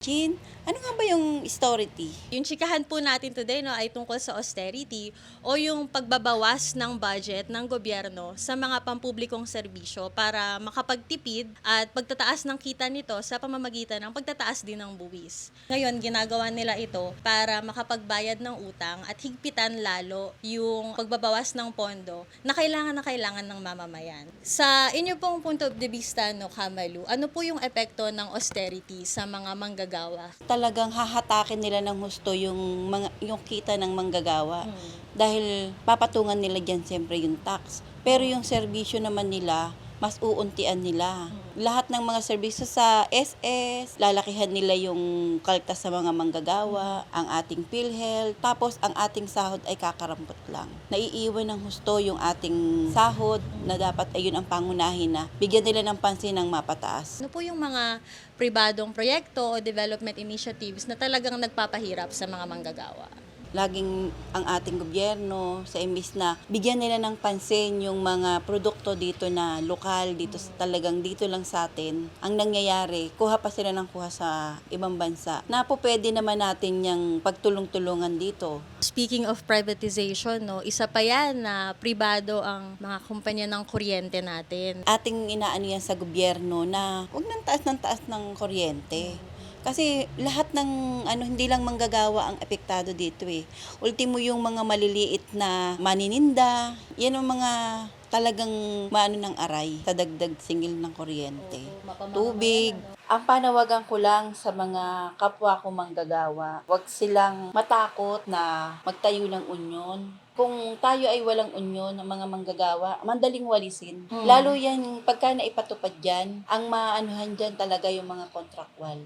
Jean, ano nga ba yung austerity? Yung chikahan po natin today no, ay tungkol sa austerity o yung pagbabawas ng budget ng gobyerno sa mga pampublikong serbisyo para makapagtipid at pagtataas ng kita nito sa pamamagitan ng pagtataas din ng buwis. Ngayon, ginagawa nila ito para makapagbayad ng utang at higpitan lalo yung pagbabawas ng pondo na kailangan na kailangan ng mamamayan. Sa inyo pong punto the vista, no, Kamalu, ano po yung epekto ng austerity sa mga manggagawa? Talagang hahatakin nila ng husto yung, mga, yung kita ng manggagawa. Dahil papatungan nila dyan siyempre yung tax. Pero yung serbisyo naman nila, mas uuntian nila. Lahat ng mga serbisyo sa SS, lalakihan nila yung kaltas sa mga manggagawa, ang ating PhilHealth, tapos ang ating sahod ay kakarampot lang. Naiiwan ng husto yung ating sahod na dapat ayun ang pangunahin na bigyan nila ng pansin ng mapataas. Ano po yung mga pribadong proyekto o development initiatives na talagang nagpapahirap sa mga manggagawa? Laging ang ating gobyerno sa imbis na bigyan nila ng pansin yung mga produkto dito na lokal dito sa talagang dito lang sa atin ang nangyayari kuha pa sila ng kuha sa ibang bansa na po pwede naman natin yung pagtulong-tulungan dito Speaking of privatization, no, isa pa yan na pribado ang mga kumpanya ng kuryente natin. ating inaano yan sa gobyerno na huwag nang taas ng taas ng kuryente. Kasi lahat ng ano hindi lang manggagawa ang apektado dito eh. Ultimo yung mga maliliit na manininda, yan ang mga talagang maano ng aray sa dagdag singil ng kuryente. Tubig. Ang panawagan ko lang sa mga kapwa ko manggagawa, huwag silang matakot na magtayo ng unyon. Kung tayo ay walang unyon ng mga manggagawa, mandaling walisin. Mm. Lalo yan, pagka naipatupad dyan, ang maanuhan dyan talaga yung mga contractual.